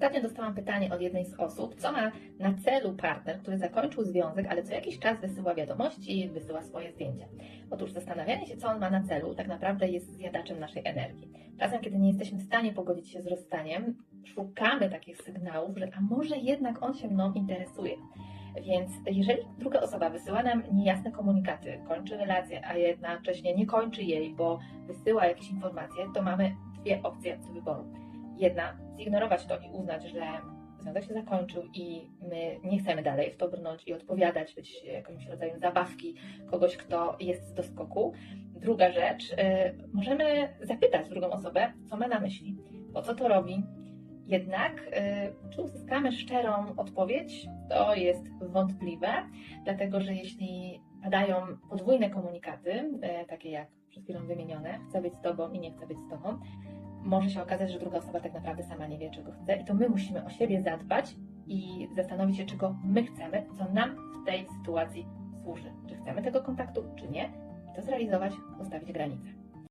Ostatnio dostałam pytanie od jednej z osób, co ma na celu partner, który zakończył związek, ale co jakiś czas wysyła wiadomości, wysyła swoje zdjęcia. Otóż zastanawianie się, co on ma na celu, tak naprawdę jest zjadaczem naszej energii. Czasem, kiedy nie jesteśmy w stanie pogodzić się z rozstaniem, szukamy takich sygnałów, że a może jednak on się mną interesuje. Więc jeżeli druga osoba wysyła nam niejasne komunikaty, kończy relację, a jednocześnie nie kończy jej, bo wysyła jakieś informacje, to mamy dwie opcje do wyboru. Jedna, zignorować to i uznać, że związek się zakończył i my nie chcemy dalej w to brnąć i odpowiadać, być jakimś rodzajem zabawki kogoś, kto jest z doskoku. Druga rzecz, y, możemy zapytać drugą osobę, co ma na myśli, po co to robi, jednak, y, czy uzyskamy szczerą odpowiedź, to jest wątpliwe, dlatego że jeśli padają podwójne komunikaty, y, takie jak przed chwilą wymienione, chcę być z Tobą i nie chcę być z Tobą, może się okazać, że druga osoba tak naprawdę sama nie wie, czego chce i to my musimy o siebie zadbać i zastanowić się, czego my chcemy, co nam w tej sytuacji służy. Czy chcemy tego kontaktu, czy nie, i to zrealizować, ustawić granice.